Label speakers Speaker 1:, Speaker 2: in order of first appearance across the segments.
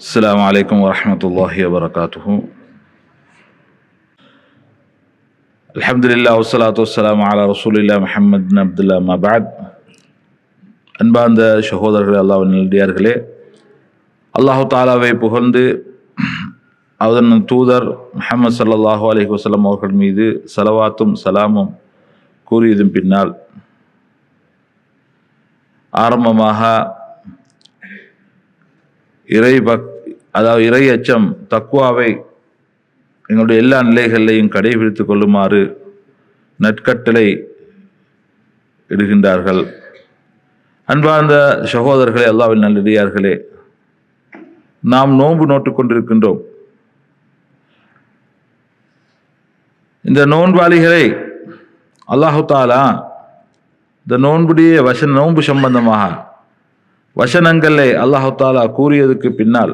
Speaker 1: السلام عليكم ورحمة الله وبركاته الحمد لله والصلاة والسلام على رسول الله محمد بن عبد الله ما بعد அன்பார்ந்த சகோதரர்களே அல்லாஹ் நல்லடியார்களே அல்லாஹு தாலாவை புகழ்ந்து அதன் தூதர் முஹம்மது ஸல்லல்லாஹு அலைஹி வஸல்லம் அவர்கள் மீது சலவாத்தும் சலாமும் கூறியதும் பின்னால் ஆரம்பமாக இறை பக் அதாவது இறை அச்சம் தக்குவாவை எங்களுடைய எல்லா நிலைகளிலையும் கடைபிடித்துக் கொள்ளுமாறு நற்கட்டளை இடுகின்றார்கள். அன்பார்ந்த சகோதரர்களே அல்லாவின் நல்லடியார்களே நாம் நோன்பு நோட்டுக் கொண்டிருக்கின்றோம். இந்த நோன்பாளிகளை அல்லாஹு தாலா இந்த நோன்புடைய வசன நோன்பு சம்பந்தமாக வசனங்களை அல்லாஹு தாலா கூறியதுக்கு பின்னால்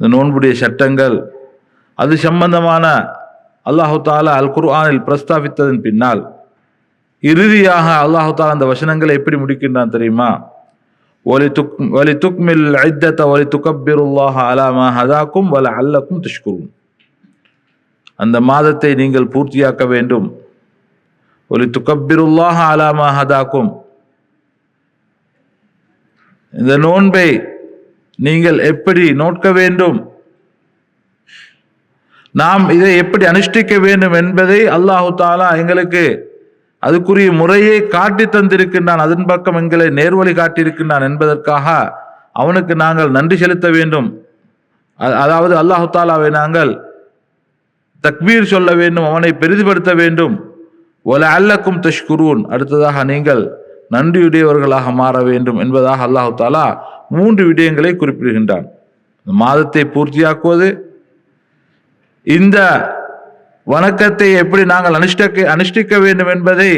Speaker 1: இந்த நோன்புடைய சட்டங்கள் அது சம்பந்தமான அல்லாஹு தாலா அல் குர்ஆனில் பிரஸ்தாபித்ததன் பின்னால் இறுதியாக அல்லாஹு தாலா அந்த வசனங்களை எப்படி முடிக்கின்றான் தெரியுமா? ஒலி துக் ஒலி துக்மில் ஐத்தத்தை ஒலி துக்கப்பிருல்லாஹ அலாமா ஹதாக்கும் வல அல்லக்கும் துஷ்குரும் அந்த மாதத்தை நீங்கள் பூர்த்தியாக்க வேண்டும். ஒலி துக்கப்பிருல்லாஹ அலாமா ஹதாக்கும். இந்த நோன்பை நீங்கள் எப்படி நோட்க வேண்டும்? நாம் இதை எப்படி அனுஷ்டிக்க வேண்டும் என்பதை அல்லாஹு தாலா எங்களுக்கு அதுக்குரிய முறையை காட்டி தந்திருக்கின்றான். அதன் பக்கம் எங்களை நேர்வழி காட்டியிருக்கின்றான் என்பதற்காக அவனுக்கு நாங்கள் நன்றி செலுத்த வேண்டும். அதாவது அல்லாஹு தாலாவை நாங்கள் தக்பீர் சொல்ல வேண்டும் அவனை பெரிதுபடுத்த வேண்டும். ஒல அல்லக்கும் தஷ்குரூன். அடுத்ததாக நீங்கள் நன்றியுடையவர்களாக மாற வேண்டும் என்பதாக அல்லாஹு தாலா மூன்று விடயங்களை குறிப்பிடுகின்றான். இந்த மாதத்தை பூர்த்தியாக்குவது இந்த வணக்கத்தை எப்படி நாங்கள் அனுஷ்டிக்க அனுஷ்டிக்க வேண்டும் என்பதை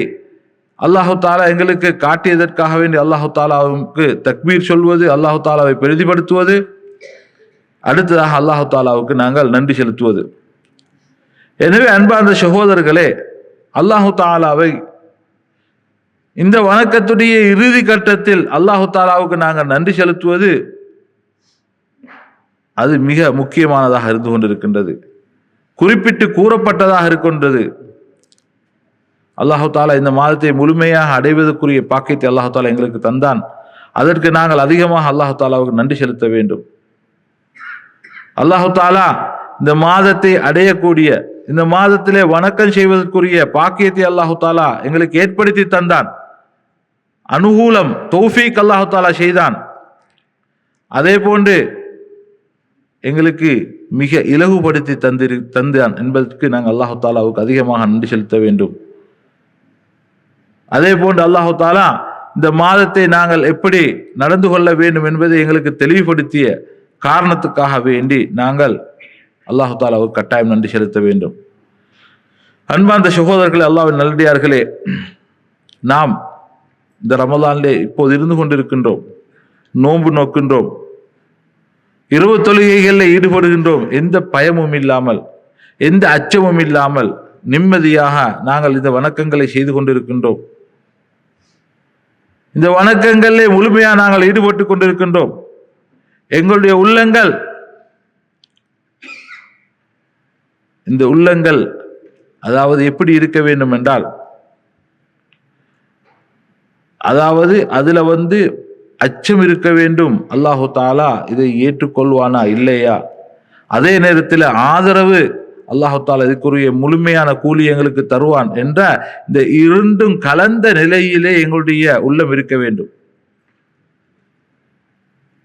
Speaker 1: அல்லாஹு தாலா எங்களுக்கு காட்டியதற்காக வேண்டி அல்லாஹு தாலாவுக்கு தக்பீர் சொல்வது அல்லாஹு தாலாவை பெரிதிப்படுத்துவது அடுத்ததாக அல்லாஹு தாலாவுக்கு நாங்கள் நன்றி செலுத்துவது. எனவே அன்பார்ந்த சகோதரர்களே அல்லாஹு தாலாவை இந்த வணக்கத்துடைய இறுதி கட்டத்தில் அல்லாஹு தாலாவுக்கு நாங்கள் நன்றி செலுத்துவது அது மிக முக்கியமானதாக இருந்து கொண்டிருக்கின்றது. குறிப்பிட்டு கூறப்பட்டதாக இருக்கின்றது. அல்லாஹு தாலா இந்த மாதத்தை முழுமையாக அடைவதற்குரிய பாக்கியத்தை அல்லாஹு தாலா எங்களுக்கு தந்தான். அதற்கு நாங்கள் அதிகமாக அல்லாஹு தாலாவுக்கு நன்றி செலுத்த வேண்டும். அல்லாஹு தாலா இந்த மாதத்தை அடையக்கூடிய இந்த மாதத்திலே வணக்கம் செய்வதற்குரிய பாக்கியத்தை அல்லாஹு தாலா எங்களுக்கு ஏற்படுத்தி தந்தான். அனுகூலம் தௌஃபீக் அல்லாஹாலா செய்தான். அதே போன்று எங்களுக்கு மிக இலகுபடுத்தி தந்திரு தந்தான் என்பதற்கு நாங்கள் அல்லாஹு தாலாவுக்கு அதிகமாக நன்றி செலுத்த வேண்டும். அதே போன்று அல்லாஹு தாலா இந்த மாதத்தை நாங்கள் எப்படி நடந்து கொள்ள வேண்டும் என்பதை எங்களுக்கு தெளிவுபடுத்திய காரணத்துக்காக வேண்டி நாங்கள் அல்லாஹு தாலாவுக்கு கட்டாயம் நன்றி செலுத்த வேண்டும். அன்பார்ந்த சகோதரர்களே அல்லாவின் நல்லடியார்களே நாம் இந்த ரமலானிலே இப்போது இருந்து கொண்டிருக்கின்றோம். நோன்பு நோக்கின்றோம். இரவு தொழுகைகளில் ஈடுபடுகின்றோம். எந்த பயமும் இல்லாமல் எந்த அச்சமும் இல்லாமல் நிம்மதியாக நாங்கள் இந்த வணக்கங்களை செய்து கொண்டிருக்கின்றோம். இந்த வணக்கங்களிலே முழுமையாக நாங்கள் ஈடுபட்டு கொண்டிருக்கின்றோம். எங்களுடைய உள்ளங்கள் இந்த உள்ளங்கள் அதாவது எப்படி இருக்க வேண்டும் என்றால் அதாவது அதுல வந்து அச்சம் இருக்க வேண்டும். அல்லாஹு தாலா இதை ஏற்றுக்கொள்வானா? இல்லையா? அதே நேரத்தில் ஆதரவு அல்லாஹு தாலா இதுக்குரிய முழுமையான கூலி எங்களுக்கு தருவான் என்ற இந்த இரண்டும் கலந்த நிலையிலே எங்களுடைய உள்ளம் இருக்க வேண்டும்.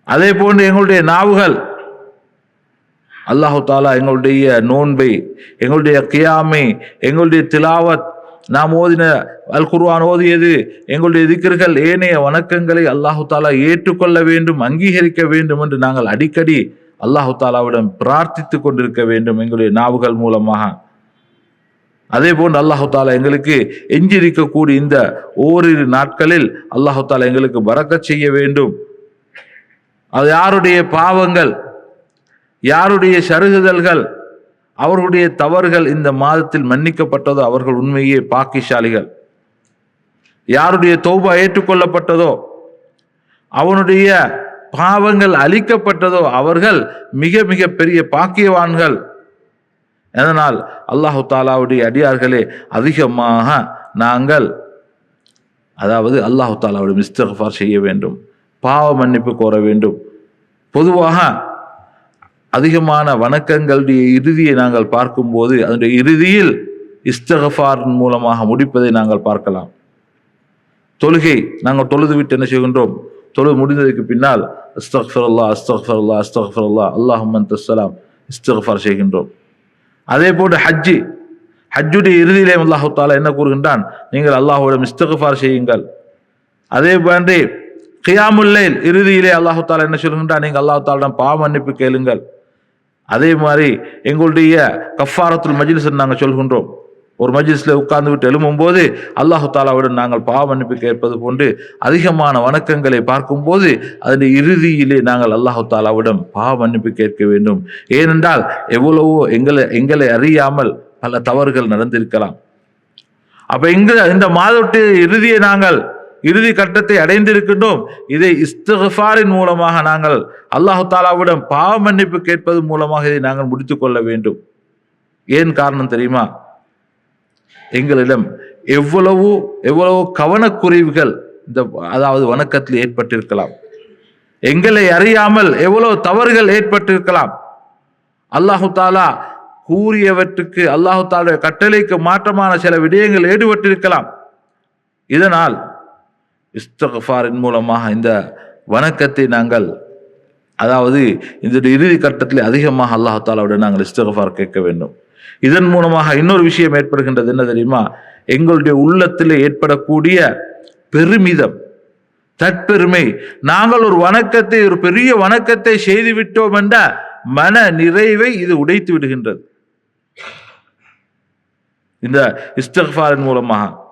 Speaker 1: அதே போன்று எங்களுடைய நாவுகள் அல்லாஹு தாலா எங்களுடைய நோன்பை எங்களுடைய கியாமை எங்களுடைய திலாவத் நாம் ஓதின அல் குருவான் ஓதியது எங்களுடைய திக்கர்கள் ஏனைய வணக்கங்களை அல்லாஹு தாலா ஏற்றுக்கொள்ள வேண்டும் அங்கீகரிக்க வேண்டும் என்று நாங்கள் அடிக்கடி அல்லாஹு தாலாவிடம் பிரார்த்தித்து கொண்டிருக்க வேண்டும் எங்களுடைய நாவுகள் மூலமாக. அதே போன்று அல்லாஹு தாலா எங்களுக்கு எஞ்சிருக்கக்கூடிய இந்த ஓரிரு நாட்களில் அல்லாஹு தாலா எங்களுக்கு பறக்க செய்ய வேண்டும். அது யாருடைய பாவங்கள் யாருடைய சருகுதல்கள் அவர்களுடைய தவறுகள் இந்த மாதத்தில் மன்னிக்கப்பட்டதோ அவர்கள் உண்மையே பாக்கியசாலிகள். யாருடைய தௌபா ஏற்றுக்கொள்ளப்பட்டதோ அவனுடைய பாவங்கள் அழிக்கப்பட்டதோ அவர்கள் மிக மிக பெரிய பாக்கியவான்கள். அதனால் அல்லாஹு தாலாவுடைய அடியார்களே அதிகமாக நாங்கள் அதாவது அல்லாஹு தாலாவுடைய இஸ்திஃபார் செய்ய வேண்டும் பாவ மன்னிப்பு கோர வேண்டும். பொதுவாக அதிகமான வணக்கங்களுடைய இறுதியை நாங்கள் பார்க்கும்போது அதனுடைய இறுதியில் இஸ்தகஃபாரின் மூலமாக முடிப்பதை நாங்கள் பார்க்கலாம். தொழுகை நாங்கள் தொழுது விட்டு என்ன செய்கின்றோம்? தொழுது முடிந்ததுக்கு பின்னால் அஸ்தக்ஃபரல்லா அஸ்தக்ஃபரல்லா அஸ்தக்ஃபரல்லா அல்லாஹுமன் தஸ்ஸலாம் இஸ்தகஃபார் செய்கின்றோம். அதே போன்று ஹஜ்ஜி ஹஜ்ஜுடைய இறுதியிலே அல்லாஹு தாலா என்ன கூறுகின்றான்? நீங்கள் அல்லாஹுடன் இஸ்தகஃபார் செய்யுங்கள். அதே போன்றே கியாமுல்லைல் இறுதியிலே அல்லாஹு தாலா என்ன சொல்கின்றான்? நீங்கள் அல்லாஹு தாலிடம் பாவ மன்னிப்பு கேளுங்கள். அதே மாதிரி எங்களுடைய கஃபாரத்துல் மஜ்லிஸ் நாங்கள் சொல்கின்றோம். ஒரு மஜிலிஸில் உட்கார்ந்து விட்டு எழும்பும்போது அல்லாஹு தாலாவுடன் நாங்கள் பாவ மன்னிப்பு கேட்பது போன்று அதிகமான வணக்கங்களை பார்க்கும்போது அதன் இறுதியிலே நாங்கள் அல்லாஹு தாலாவிடம் பாவ மன்னிப்பு கேட்க வேண்டும். ஏனென்றால் எவ்வளவோ எங்களை எங்களை அறியாமல் பல தவறுகள் நடந்திருக்கலாம். அப்போ இங்க இந்த மாதத்து இறுதியை நாங்கள் இறுதி கட்டத்தை அடைந்திருக்கின்றோம். இதை இஸ்திஃபாரின் மூலமாக நாங்கள் அல்லாஹு தாலாவிடம் பாவ மன்னிப்பு கேட்பது மூலமாக இதை நாங்கள் முடித்து கொள்ள வேண்டும். ஏன் காரணம் தெரியுமா? எங்களிடம் எவ்வளவு எவ்வளவு கவனக்குறைவுகள் இந்த அதாவது வணக்கத்தில் ஏற்பட்டிருக்கலாம். எங்களை அறியாமல் எவ்வளவு தவறுகள் ஏற்பட்டிருக்கலாம். அல்லாஹு தாலா கூறியவற்றுக்கு அல்லாஹு தாலுடைய கட்டளைக்கு மாற்றமான சில விடயங்கள் ஈடுபட்டிருக்கலாம். இதனால் இஸ்தகஃபாரின் மூலமாக இந்த வணக்கத்தை நாங்கள் அதாவது இந்த இறுதி கட்டத்தில் அதிகமாக அல்லாஹ் நாங்கள் இஸ்தகஃபார் கேட்க வேண்டும். இதன் மூலமாக இன்னொரு விஷயம் ஏற்படுகின்றது என்ன தெரியுமா? எங்களுடைய உள்ளத்தில் ஏற்படக்கூடிய பெருமிதம் தற்பெருமை. நாங்கள் ஒரு வணக்கத்தை ஒரு பெரிய வணக்கத்தை செய்து விட்டோம் என்ற மன நிறைவை இது உடைத்து விடுகின்றது. இந்த இஸ்தஃபாரின் மூலமாக.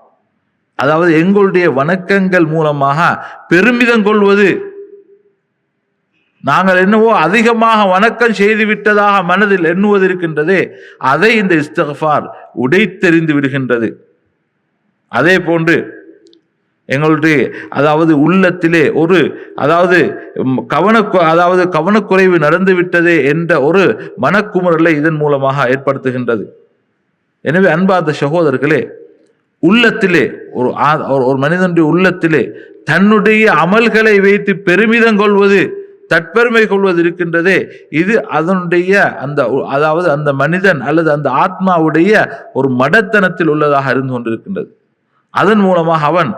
Speaker 1: அதாவது எங்களுடைய வணக்கங்கள் மூலமாக பெருமிதம் கொள்வது. நாங்கள் என்னவோ அதிகமாக வணக்கம் செய்து விட்டதாக மனதில் எண்ணுவது இருக்கின்றதே அதை இந்த இஸ்தஃபார் உடைத்தெறிந்து விடுகின்றது. அதே போன்று எங்களுடைய அதாவது உள்ளத்திலே ஒரு அதாவது கவன அதாவது கவனக்குறைவு நடந்து விட்டதே என்ற ஒரு மனக்குமுறலை இதன் மூலமாக ஏற்படுத்துகின்றது. எனவே அன்பார்ந்த சகோதரர்களே உள்ளத்திலே ஒரு ஒரு மனிதனுடைய உள்ளத்திலே தன்னுடைய அமல்களை வைத்து பெருமிதம் கொள்வது தற்பெருமை கொள்வது இருக்கின்றதே இது அதனுடைய அந்த அதாவது அந்த மனிதன் அல்லது அந்த ஆத்மாவுடைய ஒரு மடத்தனத்தில் உள்ளதாக இருந்து கொண்டிருக்கின்றது. அதன் மூலமாக அவன்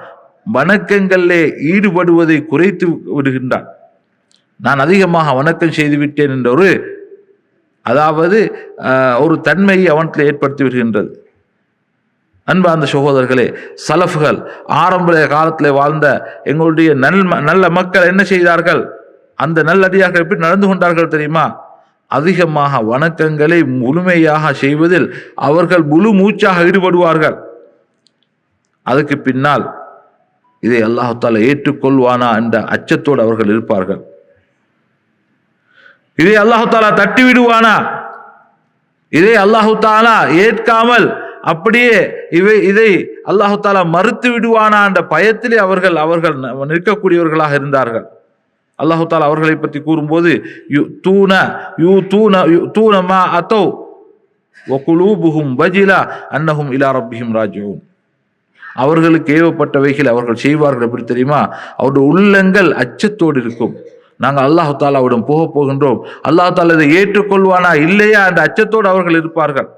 Speaker 1: வணக்கங்களிலே ஈடுபடுவதை குறைத்து விடுகின்றான். நான் அதிகமாக வணக்கம் செய்து விட்டேன் என்ற ஒரு அதாவது ஒரு தன்மையை அவனத்தில் ஏற்படுத்தி விடுகின்றது. அன்பார்ந்த அந்த சகோதரர்களே சலஃப்கள் ஆரம்ப காலத்தில் வாழ்ந்த எங்களுடைய நல் நல்ல மக்கள் என்ன செய்தார்கள்? அந்த நல்லடியார்கள் எப்படி நடந்து கொண்டார்கள் தெரியுமா? அதிகமாக வணக்கங்களை முழுமையாக செய்வதில் அவர்கள் முழு மூச்சாக ஈடுபடுவார்கள். அதுக்கு பின்னால் இதை அல்லாஹால ஏற்றுக்கொள்வானா என்ற அச்சத்தோடு அவர்கள் இருப்பார்கள். இதை அல்லாஹாலா தட்டி விடுவானா இதை அல்லாஹு தாலா ஏற்காமல் அப்படியே இவை இதை அல்லாஹு தாலா மறுத்து விடுவானா என்ற பயத்திலே அவர்கள் அவர்கள் நிற்கக்கூடியவர்களாக இருந்தார்கள். அல்லாஹு தாலா அவர்களை பற்றி கூறும்போது யு தூண யூ தூண தூண மா அத்தோ ஒகுலூபுகும் பஜிலா அன்னஹும் இலா ரப்பிஹிம் ராஜுவும் அவர்களுக்கு ஏவப்பட்டவைகள் அவர்கள் செய்வார்கள் எப்படி தெரியுமா? அவருடைய உள்ளங்கள் அச்சத்தோடு இருக்கும். நாங்கள் அல்லாஹு தாலாவிடம் போக போகின்றோம். அல்லாஹு தாலா இதை ஏற்றுக்கொள்வானா இல்லையா அந்த அச்சத்தோடு அவர்கள் இருப்பார்கள்.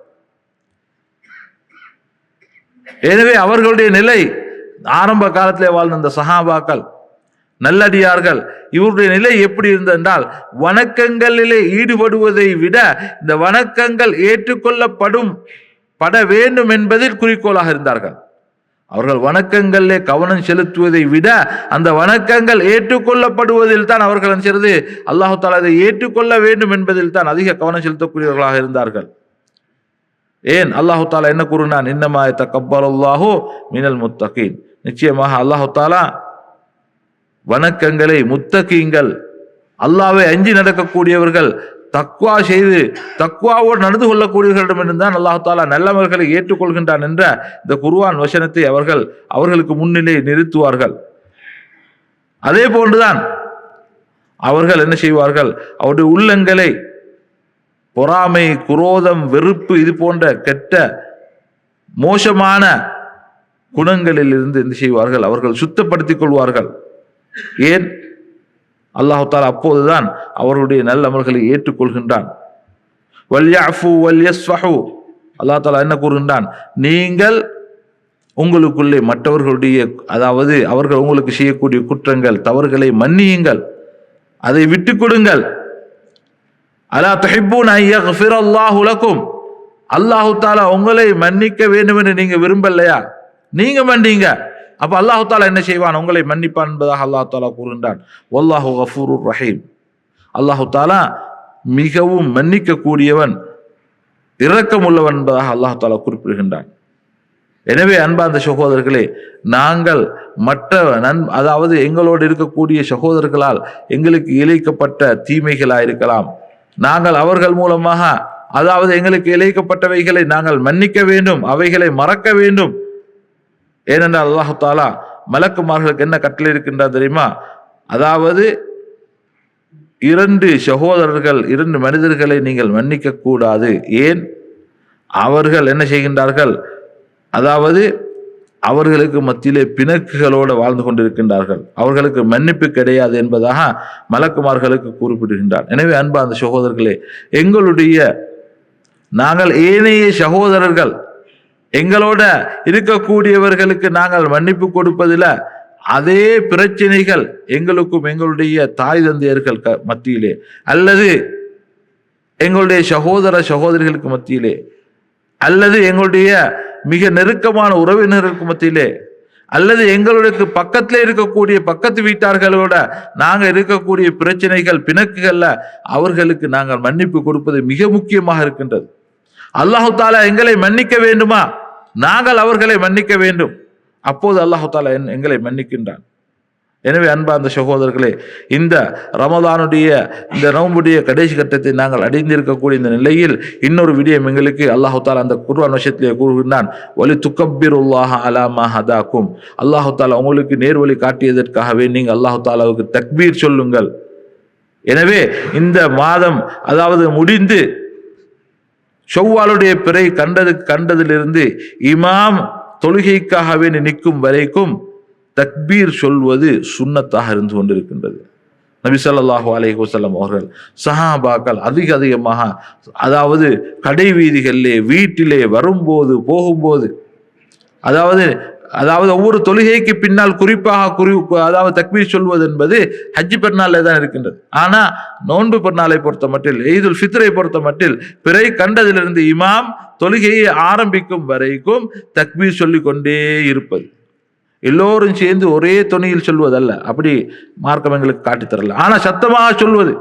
Speaker 1: எனவே அவர்களுடைய நிலை ஆரம்ப காலத்திலே வாழ்ந்த இந்த சஹாபாக்கள் நல்லடியார்கள் இவருடைய நிலை எப்படி இருந்தென்றால் வணக்கங்களிலே ஈடுபடுவதை விட இந்த வணக்கங்கள் ஏற்றுக்கொள்ளப்படும் பட வேண்டும் என்பதில் குறிக்கோளாக இருந்தார்கள். அவர்கள் வணக்கங்களிலே கவனம் செலுத்துவதை விட அந்த வணக்கங்கள் ஏற்றுக்கொள்ளப்படுவதில் தான் அவர்கள் செய்வது அல்லாஹு தாலா அதை ஏற்றுக்கொள்ள வேண்டும் என்பதில் தான் அதிக கவனம் செலுத்தக்கூடியவர்களாக இருந்தார்கள். ஏன்? அல்லாஹு தாலா என்ன கூறினான்? இன்னமா தக்கப்பால் அல்லாஹோ மினல் முத்தகீன். நிச்சயமாக அல்லாஹு தாலா வணக்கங்களை முத்தகீங்கள் அல்லாவை அஞ்சி நடக்கக்கூடியவர்கள் தக்குவா செய்து தக்குவாவோடு நடந்து கொள்ளக்கூடியவர்களிடம் தான் அல்லாஹு தாலா நல்லவர்களை ஏற்றுக்கொள்கின்றான் என்ற இந்த குருவான் வசனத்தை அவர்கள் அவர்களுக்கு முன்னிலை நிறுத்துவார்கள். அதே போன்றுதான் அவர்கள் என்ன செய்வார்கள்? அவருடைய உள்ளங்களை பொறாமை குரோதம் வெறுப்பு இது போன்ற கெட்ட மோசமான குணங்களில் இருந்து என்ன செய்வார்கள்? அவர்கள் சுத்தப்படுத்திக் கொள்வார்கள். ஏன்? அல்லாஹு தாலா அப்போதுதான் அவருடைய நல்ல அமல்களை ஏற்றுக்கொள்கின்றான். வல்யஃபு அல்லாஹ் தாலா என்ன கூறுகின்றான்? நீங்கள் உங்களுக்குள்ளே மற்றவர்களுடைய அதாவது அவர்கள் உங்களுக்கு செய்யக்கூடிய குற்றங்கள் தவறுகளை மன்னியுங்கள். அதை விட்டு கொடுங்கள். அலா துஹிப்பூன் ஐயஃபிர் அல்லாஹ் உலக்கும் அல்லாஹு தாலா உங்களை மன்னிக்க வேண்டும் என்று நீங்கள் விரும்பலையா? நீங்கள் மன்னிங்க. அப்போ அல்லாஹு தாலா என்ன செய்வான்? உங்களை மன்னிப்பான் என்பதாக அல்லாஹு தாலா கூறுகின்றான். வல்லாஹு கஃபூரு ரஹீம். அல்லாஹு தாலா மிகவும் மன்னிக்கக்கூடியவன் இரக்கமுள்ளவன் என்பதாக அல்லாஹு தாலா குறிப்பிடுகின்றான். எனவே அன்பார்ந்த சகோதரர்களே நாங்கள் மற்ற நன் அதாவது எங்களோடு இருக்கக்கூடிய சகோதரர்களால் எங்களுக்கு இழைக்கப்பட்ட தீமைகளாக இருக்கலாம் நாங்கள் அவர்கள் மூலமாக அதாவது எங்களுக்கு இழைக்கப்பட்டவைகளை நாங்கள் மன்னிக்க வேண்டும் அவைகளை மறக்க வேண்டும். ஏனென்றால் அல்லாஹு தாலா மலக்குமார்களுக்கு என்ன கட்டளை இருக்கின்றார் தெரியுமா? அதாவது இரண்டு சகோதரர்கள் இரண்டு மனிதர்களை நீங்கள் மன்னிக்க கூடாது ஏன்? அவர்கள் என்ன செய்கின்றார்கள்? அதாவது அவர்களுக்கு மத்தியிலே பிணக்குகளோடு வாழ்ந்து கொண்டிருக்கின்றார்கள். அவர்களுக்கு மன்னிப்பு கிடையாது என்பதாக மலக்குமார்களுக்கு குறிப்பிடுகின்றார். எனவே அன்பா அந்த சகோதரர்களே எங்களுடைய நாங்கள் ஏனைய சகோதரர்கள் எங்களோட இருக்கக்கூடியவர்களுக்கு நாங்கள் மன்னிப்பு கொடுப்பதில் அதே பிரச்சனைகள் எங்களுக்கும் எங்களுடைய தாய் தந்தையர்கள் க- மத்தியிலே அல்லது எங்களுடைய சகோதர சகோதரிகளுக்கு மத்தியிலே அல்லது எங்களுடைய மிக நெருக்கமான உறவினருக்கு மத்தியிலே அல்லது எங்களுக்கு பக்கத்துல இருக்கக்கூடிய பக்கத்து வீட்டார்களோட நாங்கள் இருக்கக்கூடிய பிரச்சனைகள் பிணக்குகள்ல அவர்களுக்கு நாங்கள் மன்னிப்பு கொடுப்பது மிக முக்கியமாக இருக்கின்றது. அல்லாஹு தாலா எங்களை மன்னிக்க வேண்டுமா? நாங்கள் அவர்களை மன்னிக்க வேண்டும். அப்போது அல்லாஹு தாலா என்- எங்களை மன்னிக்கின்றான். எனவே அன்பார்ந்த சகோதரர்களே இந்த ரமதானுடைய இந்த நோம்புடைய கடைசி கட்டத்தை நாங்கள் அடைந்திருக்கக்கூடிய இந்த நிலையில் இன்னொரு விடயம் எங்களுக்கு அல்லாஹு தாலா அந்த குர்வான் விஷயத்திலே கூறுகின்றான் ஒலி துக்கப்பிருல்லாஹ அலாமா ஹதாக்கும். அல்லாஹு தாலா உங்களுக்கு நேர்வழி காட்டியதற்காகவே நீங்கள் அல்லாஹு தாலாவுக்கு தக்பீர் சொல்லுங்கள். எனவே இந்த மாதம் அதாவது முடிந்து செவ்வாளுடைய பிறை கண்டது கண்டதிலிருந்து இமாம் தொழுகைக்காகவே நிற்கும் வரைக்கும் தக்பீர் சொல்வது சுண்ணத்தாக இருந்து கொண்டிருக்கின்றது. நபி ஸல்லல்லாஹு அலஹி வசல்லம் அவர்கள் சஹாபாக்கள் அதிக அதிகமாக அதாவது கடை வீதிகளிலே வீட்டிலே வரும்போது போகும்போது அதாவது அதாவது ஒவ்வொரு தொழுகைக்கு பின்னால் குறிப்பாக குறி அதாவது தக்பீர் சொல்வது என்பது ஹஜ்ஜி பெருநாளில் தான் இருக்கின்றது. ஆனால் நோன்பு பெருநாளை பொறுத்த மட்டில் ஈதுல் ஃபித்ரை பொறுத்த மட்டில் பிறை கண்டதிலிருந்து இமாம் தொழுகையை ஆரம்பிக்கும் வரைக்கும் தக்பீர் சொல்லிக்கொண்டே இருப்பது. எல்லோரும் சேர்ந்து ஒரே துணையில் சொல்வதல்ல. அப்படி மார்க்கம் எங்களுக்கு காட்டித் ஆனால் சத்தமாக சொல்வது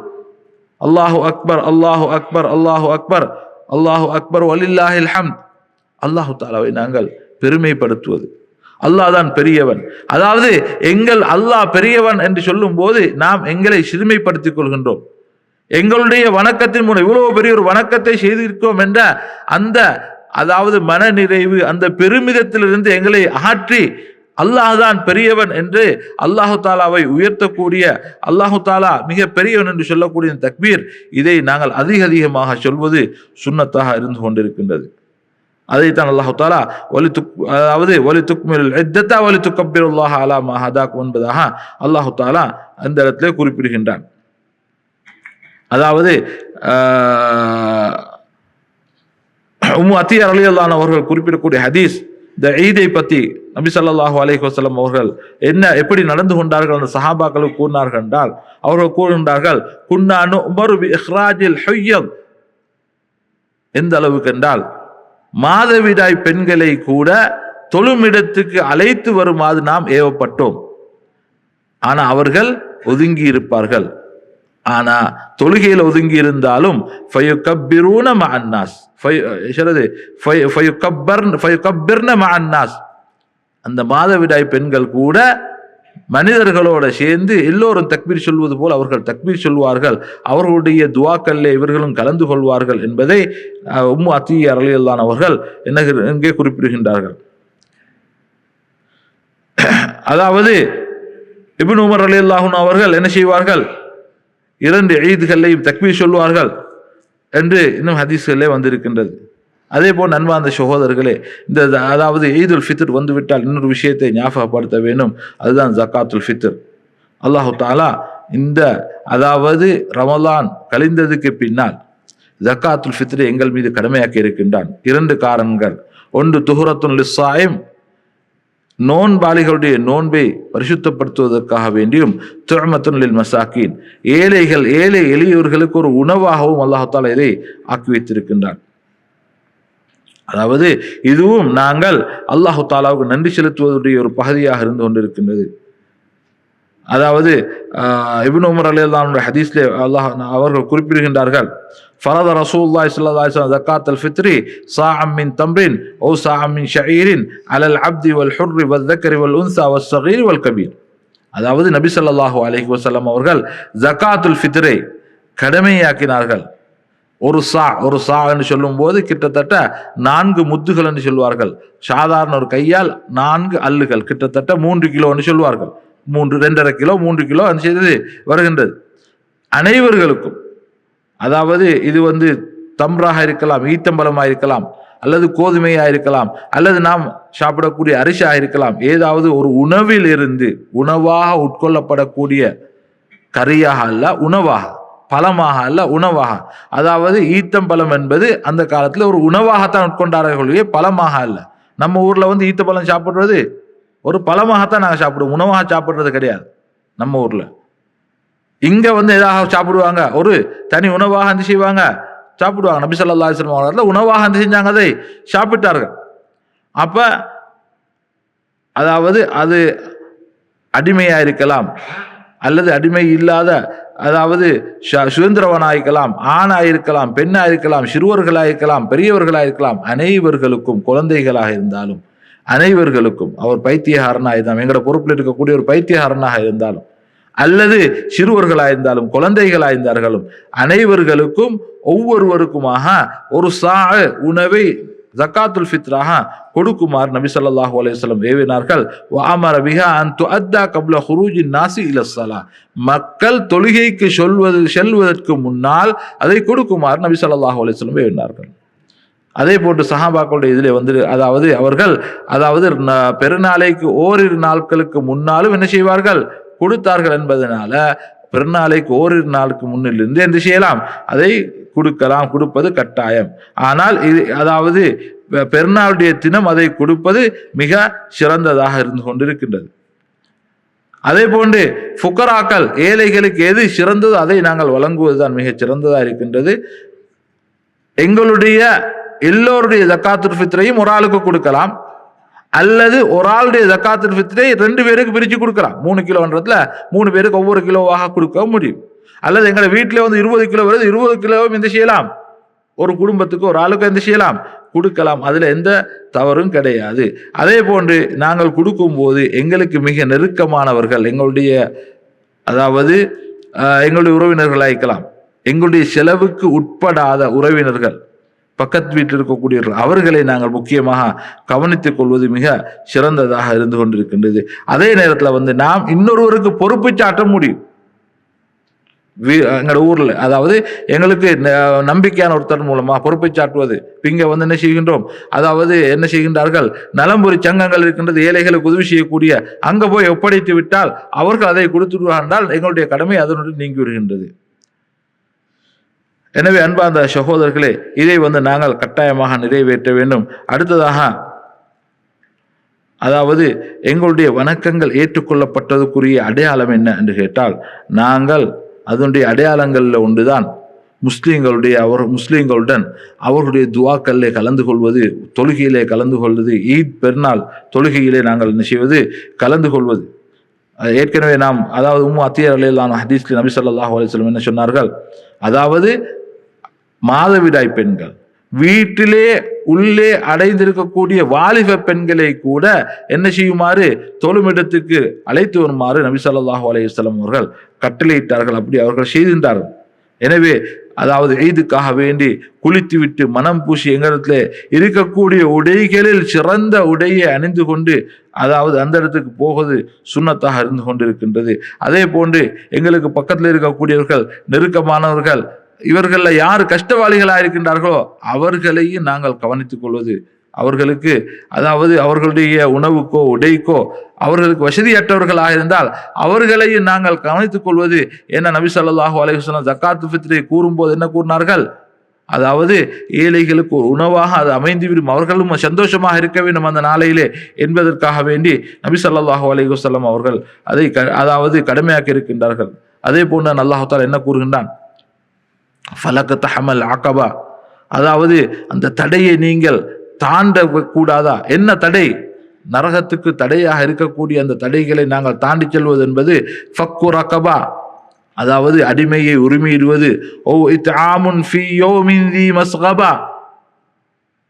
Speaker 1: அல்லாஹு அக்பர் அல்லாஹு அக்பர் அல்லாஹு அக்பர் அல்லாஹு அக்பர் வலில்லாஹில் ஹம் அல்லாஹு தாலாவை நாங்கள் பெருமைப்படுத்துவது. அல்லாஹ் தான் பெரியவன். அதாவது எங்கள் அல்லாஹ் பெரியவன் என்று சொல்லும் போது நாம் எங்களை சிறுமைப்படுத்திக் கொள்கின்றோம். எங்களுடைய வணக்கத்தின் மூலம் இவ்வளவு பெரிய ஒரு வணக்கத்தை செய்திருக்கோம் என்ற அந்த அதாவது மனநிறைவு அந்த பெருமிதத்திலிருந்து எங்களை அகற்றி அல்லாஹ் தான் பெரியவன் என்று அல்லாஹு தாலாவை உயர்த்தக்கூடிய அல்லாஹு தாலா மிக பெரியவன் என்று சொல்லக்கூடிய தக்பீர் இதை நாங்கள் அதிக அதிகமாக சொல்வது சுண்ணத்தாக இருந்து கொண்டிருக்கின்றது. அதைத்தான் அல்லாஹு தாலா ஒலி துக் அதாவது ஒலி துக்மில் எத்தத்தா ஒலி துக்கப்பிருல்லாஹ் அலா மஹதாக்கும் என்பதாக அல்லாஹு தாலா அந்த இடத்துல குறிப்பிடுகின்றான். அதாவது உம்மு அத்தியார் அலி அவர்கள் குறிப்பிடக்கூடிய ஹதீஸ் இந்த ஈதை பற்றி நபி ஸல்லல்லாஹு அலைஹி வஸல்லம் அவர்கள் என்ன எப்படி நடந்து கொண்டார்கள் அந்த சஹாபாக்களுக்கு கூறினார்கள் என்றால் அவர்கள் கூறுகின்றார்கள் குன்னானு நுமரு இஹ்ராஜில் எந்த அளவுக்கு என்றால் மாதவிடாய் பெண்களை கூட தொழுமிடத்துக்கு அழைத்து வருமாறு நாம் ஏவப்பட்டோம். ஆனா அவர்கள் ஒதுங்கி இருப்பார்கள். ஆனா தொழுகையில் ஒதுங்கி இருந்தாலும் அன்னாஸ் அந்த மாதவிடாய் பெண்கள் கூட மனிதர்களோட சேர்ந்து எல்லோரும் தக்பீர் சொல்வது போல் அவர்கள் தக்பீர் சொல்வார்கள். அவர்களுடைய துவாக்கல்ல இவர்களும் கலந்து கொள்வார்கள் என்பதை உம்மு அத்திய அலியல்லான் அவர்கள் என்ன இங்கே குறிப்பிடுகின்றார்கள். அதாவது இபின் உமர் அலி அவர்கள் என்ன செய்வார்கள்? இரண்டு ஈதுகளையும் தக்பீர் சொல்வார்கள் என்று இன்னும் ஹதீஸ்களே வந்திருக்கின்றது. அதே போல் நண்பார்ந்த சகோதரர்களே இந்த அதாவது ஈதுல் ஃபித்ர் வந்துவிட்டால் இன்னொரு விஷயத்தை ஞாபகப்படுத்த வேண்டும். அதுதான் ஜக்காத்துல் ஃபித்ர். அல்லாஹு தாலா இந்த அதாவது ரமலான் கழிந்ததுக்கு பின்னால் ஜக்காத்துல் ஃபித்ரை எங்கள் மீது கடமையாக்கி இருக்கின்றான். இரண்டு காரணங்கள். ஒன்று துஹுரத்துன் லிஸ்ஸாயிம். நோன்பாளிகளுடைய நோன்பை பரிசுத்தப்படுத்துவதற்காக வேண்டியும் துழமத்துன் மசாக்கின் மசாக்கீன் ஏழைகள் ஏழை எளியவர்களுக்கு ஒரு உணவாகவும் அல்லாஹால இதை ஆக்கி வைத்திருக்கின்றான். அதாவது இதுவும் நாங்கள் அல்லாஹு தாலாவுக்கு நன்றி செலுத்துவதுடைய ஒரு பகுதியாக இருந்து கொண்டிருக்கின்றது. அதாவது இபின் உமர் அலி அல்லாவுடைய ஹதீஸ்லே அல்லாஹ் அவர்கள் குறிப்பிடுகின்றார்கள் ஃபரத ரசூல்லா இஸ்லாம் ஜக்காத் அல் ஃபித்ரி சா அம்மின் தம்ரின் ஓ சா அம்மின் ஷயீரின் அலல் அப்தி வல் ஹுர்ரி வல் தக்கரி வல் உன்சா வல் சகீர் வல் கபீர். அதாவது நபி சொல்லாஹூ அலஹி வசலம் அவர்கள் ஜக்காத்துல் ஃபித்ரை கடமையாக்கினார்கள். ஒரு சா ஒரு சா என்று சொல்லும்போது கிட்டத்தட்ட நான்கு முத்துகள் என்று சொல்வார்கள். சாதாரண ஒரு கையால் நான்கு அல்லுகள் கிட்டத்தட்ட மூன்று கிலோ என்று சொல்வார்கள். மூன்று ரெண்டரை கிலோ மூன்று கிலோ அந்த செய்தது? வருகின்றது. அனைவர்களுக்கும் அதாவது இது வந்து தம்ராக இருக்கலாம் ஈத்தம்பலமாக இருக்கலாம் அல்லது கோதுமையாக இருக்கலாம் அல்லது நாம் சாப்பிடக்கூடிய அரிசியாக இருக்கலாம் ஏதாவது ஒரு உணவில் இருந்து உணவாக உட்கொள்ளப்படக்கூடிய கறியாக அல்ல உணவாக. பழமாக அல்ல உணவாக. அதாவது ஈத்தம்பழம் என்பது அந்த காலத்தில் ஒரு உணவாகத்தான் உட்கொண்டார்களே பழமாக அல்ல. நம்ம ஊரில் வந்து ஈத்தப்பழம் சாப்பிட்றது ஒரு பழமாகத்தான் நாங்கள் சாப்பிடுவோம். உணவாக சாப்பிட்றது கிடையாது நம்ம ஊரில். இங்கே வந்து எதாக சாப்பிடுவாங்க? ஒரு தனி உணவாக அந்த செய்வாங்க. சாப்பிடுவாங்க. நபி சொல்லா அவர்கள் உணவாக அந்த செஞ்சாங்க. அதை சாப்பிட்டார்கள். அப்போ அதாவது அது அடிமையாக இருக்கலாம். அல்லது அடிமை இல்லாத அதாவது சுதந்திரவனாக இருக்கலாம் ஆணாக இருக்கலாம் பெண்ணாக இருக்கலாம் சிறுவர்களாக இருக்கலாம் பெரியவர்களாக இருக்கலாம் அனைவர்களுக்கும் குழந்தைகளாக இருந்தாலும் அனைவர்களுக்கும் அவர் பைத்தியகாரனாக இருந்தாலும் எங்களோட பொறுப்பில் இருக்கக்கூடிய ஒரு பைத்தியகாரனாக இருந்தாலும் அல்லது சிறுவர்களாக இருந்தாலும் குழந்தைகளாக இருந்தார்களும் அனைவர்களுக்கும் ஒவ்வொருவருக்குமாக ஒரு சா உணவை ஜக்காத்துல் ஃபித்ராக கொடுக்குமாறு நபி சொல்லாஹு அலையம் ஏவினார்கள். வாமர பிஹா அன் துஅத்தா கப்ல ஹுரூஜி நாசி இலசலா மக்கள் தொழுகைக்கு சொல்வது செல்வதற்கு முன்னால் அதை கொடுக்குமாறு நபி சொல்லாஹு அலையம் ஏவினார்கள். அதே போட்டு சஹாபாக்களுடைய இதில் வந்து அதாவது அவர்கள் அதாவது பெருநாளைக்கு ஓரிரு நாட்களுக்கு முன்னாலும் என்ன செய்வார்கள்? கொடுத்தார்கள் என்பதனால பெருநாளைக்கு ஓரிரு நாளுக்கு முன்னிலிருந்து என்ன செய்யலாம்? அதை கொடுக்கலாம் கொடுப்பது கட்டாயம். ஆனால் இது அதாவது பெருநாளுடைய தினம் அதை கொடுப்பது மிக சிறந்ததாக இருந்து கொண்டிருக்கின்றது. அதே போன்று ஃபுக்கராக்கள் ஏழைகளுக்கு எது சிறந்ததோ அதை நாங்கள் வழங்குவதுதான் மிகச் சிறந்ததாக இருக்கின்றது. எங்களுடைய எல்லோருடைய ஜக்காத்துல் ஃபித்ரையும் ஒரு ஆளுக்கு கொடுக்கலாம். அல்லது ஒரு ஆளுடைய ஜக்காத்துல் ஃபித்ரை ரெண்டு பேருக்கு பிரித்து கொடுக்கலாம். மூணு கிலோன்றதுல மூணு பேருக்கு ஒவ்வொரு கிலோவாக கொடுக்க முடியும். அல்லது எங்களை வீட்டில் வந்து இருபது கிலோ வருது இருபது கிலோவும் எந்த செய்யலாம். ஒரு குடும்பத்துக்கு ஒரு ஆளுக்கு எந்த செய்யலாம். கொடுக்கலாம் அதில் எந்த தவறும் கிடையாது. அதே போன்று நாங்கள் கொடுக்கும்போது எங்களுக்கு மிக நெருக்கமானவர்கள் எங்களுடைய அதாவது எங்களுடைய உறவினர்கள் இருக்கலாம் எங்களுடைய செலவுக்கு உட்படாத உறவினர்கள் பக்கத்து வீட்டில் இருக்கக்கூடியவர்கள் அவர்களை நாங்கள் முக்கியமாக கவனித்துக் கொள்வது மிக சிறந்ததாக இருந்து கொண்டிருக்கின்றது. அதே நேரத்தில் வந்து நாம் இன்னொருவருக்கு பொறுப்பு சாட்ட முடியும். எங்களோட ஊரில். அதாவது எங்களுக்கு நம்பிக்கையான ஒருத்தர் மூலமாக பொறுப்பை சாட்டுவது. இங்கே வந்து என்ன செய்கின்றோம்? அதாவது என்ன செய்கின்றார்கள்? நலம்புரி சங்கங்கள் இருக்கின்றது ஏழைகளுக்கு உதவி செய்யக்கூடிய அங்கே போய் ஒப்படைத்து விட்டால் அவர்கள் அதை கொடுத்துடுவார்கள் என்றால் எங்களுடைய கடமை அதனுடன் நீங்கி வருகின்றது. எனவே அன்பார்ந்த சகோதரர்களே இதை வந்து நாங்கள் கட்டாயமாக நிறைவேற்ற வேண்டும். அடுத்ததாக அதாவது எங்களுடைய வணக்கங்கள் ஏற்றுக்கொள்ளப்பட்டதுக்குரிய அடையாளம் என்ன என்று கேட்டால் நாங்கள் அதனுடைய அடையாளங்களில் ஒன்றுதான் முஸ்லீம்களுடைய அவர் முஸ்லீம்களுடன் அவர்களுடைய துவாக்களிலே கலந்து கொள்வது தொழுகையிலே கலந்து கொள்வது ஈத் பெருநாள் தொழுகையிலே நாங்கள் என்ன செய்வது? கலந்து கொள்வது. ஏற்கனவே நாம் அதாவது உம் அத்தியர் அலையிலான ஹதீஸ்லி நபி சொல்லாஹ் அலிஸ்லம் என்ன சொன்னார்கள்? அதாவது மாதவிடாய் பெண்கள் வீட்டிலே உள்ளே அடைந்திருக்கக்கூடிய வாலிப பெண்களை கூட என்ன செய்யுமாறு தொழுமிடத்துக்கு அழைத்து வருமாறு நபி சொல்லாஹு அலையுஸ்லம் அவர்கள் கட்டளையிட்டார்கள் அப்படி அவர்கள் செய்திருந்தார்கள். எனவே அதாவது எய்துக்காக வேண்டி குளித்து விட்டு மனம் பூசி எங்களிடத்துல இருக்கக்கூடிய உடைகளில் சிறந்த உடையை அணிந்து கொண்டு அதாவது அந்த இடத்துக்கு போவது சுண்ணத்தாக இருந்து கொண்டிருக்கின்றது. அதே போன்று எங்களுக்கு பக்கத்தில் இருக்கக்கூடியவர்கள் நெருக்கமானவர்கள் இவர்களில் யார் கஷ்டவாளிகளாக இருக்கின்றார்களோ அவர்களையும் நாங்கள் கவனித்துக் கொள்வது அவர்களுக்கு அதாவது அவர்களுடைய உணவுக்கோ உடைக்கோ அவர்களுக்கு வசதியற்றவர்களாக இருந்தால் அவர்களையும் நாங்கள் கவனித்துக் கொள்வது என்ன? நபி ஸல்லல்லாஹு அலைஹி ஜக்காத்து ஃபித்ரை கூறும்போது என்ன கூறினார்கள்? அதாவது ஏழைகளுக்கு ஒரு உணவாக அது அமைந்துவிடும். அவர்களும் சந்தோஷமாக இருக்க வேண்டும் அந்த நாளையிலே என்பதற்காக வேண்டி நபி ஸல்லல்லாஹு அலைஹி அவர்கள் அதை க- அதாவது கடமையாக்கி இருக்கின்றார்கள். அதே போன்று அல்லாஹ் என்ன கூறுகின்றான்? ஃபலக்க தஹமல் ஆக்கபா அதாவது அந்த தடையை நீங்கள் தாண்ட கூடாதா என்ன தடை? நரகத்துக்கு தடையாக இருக்கக்கூடிய அந்த தடைகளை நாங்கள் தாண்டி செல்வது என்பது ஃபக்கு ரக்கபா அதாவது அடிமையை உரிமையிடுவது. ஓ இத்ஆமுன் ஃபீ யௌமின் தி மஸ்கபா.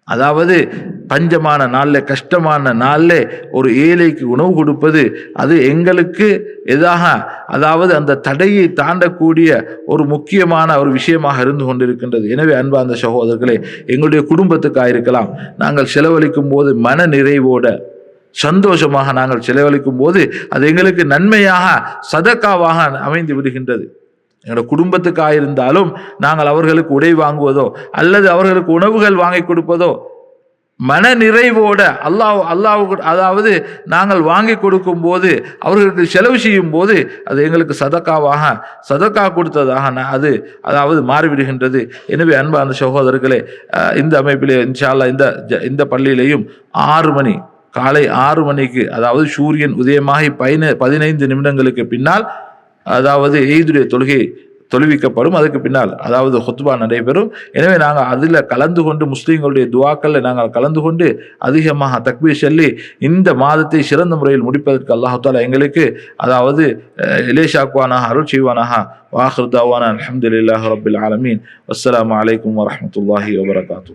Speaker 1: அதாவது பஞ்சமான நாளில் கஷ்டமான நாளில் ஒரு ஏழைக்கு உணவு கொடுப்பது அது எங்களுக்கு எதாக அதாவது அந்த தடையை தாண்டக்கூடிய ஒரு முக்கியமான ஒரு விஷயமாக இருந்து கொண்டிருக்கின்றது. எனவே அன்பார்ந்த சகோதரர்களே எங்களுடைய குடும்பத்துக்காக இருக்கலாம். நாங்கள் செலவழிக்கும் போது மன நிறைவோட சந்தோஷமாக நாங்கள் செலவழிக்கும் போது அது எங்களுக்கு நன்மையாக சதக்காவாக அமைந்து விடுகின்றது. எங்களோட குடும்பத்துக்காக இருந்தாலும் நாங்கள் அவர்களுக்கு உடை வாங்குவதோ அல்லது அவர்களுக்கு உணவுகள் வாங்கி கொடுப்பதோ மன நிறைவோட அல்லாஹ் அல்லாஹ் அதாவது நாங்கள் வாங்கி கொடுக்கும் போது அவர்களுக்கு செலவு செய்யும் போது அது எங்களுக்கு சதக்காவாக சதக்கா கொடுத்ததாக அது அதாவது மாறிவிடுகின்றது. எனவே அன்பு அந்த சகோதரர்களே இந்த அமைப்பிலே இன்ஷால்லா இந்த ஜ- இந்த பள்ளியிலையும் ஆறு மணி காலை ஆறு மணிக்கு அதாவது சூரியன் உதயமாகி பதின பதினைந்து நிமிடங்களுக்கு பின்னால் அதாவது ஈதுடைய தொழுகை தொழுவிக்கப்படும். அதுக்கு பின்னால் அதாவது ஹொத்பா நடைபெறும். எனவே நாங்கள் அதில் கலந்து கொண்டு முஸ்லீம்களுடைய துவாக்களில் நாங்கள் கலந்து கொண்டு அதிகமாக தக்பீர் சொல்லி இந்த மாதத்தை சிறந்த முறையில் முடிப்பதற்கு அல்லாஹாலா எங்களுக்கு அதாவது இலேஷாக்குவானாக அருள் செய்வானாக. வாஹர் தாவானா அலமதுல்லாஹ் ரபில் ஆலமீன். அஸ்லாம் வலைக்கம் வரஹ்மத்துல்லாஹி வபரகாத்து.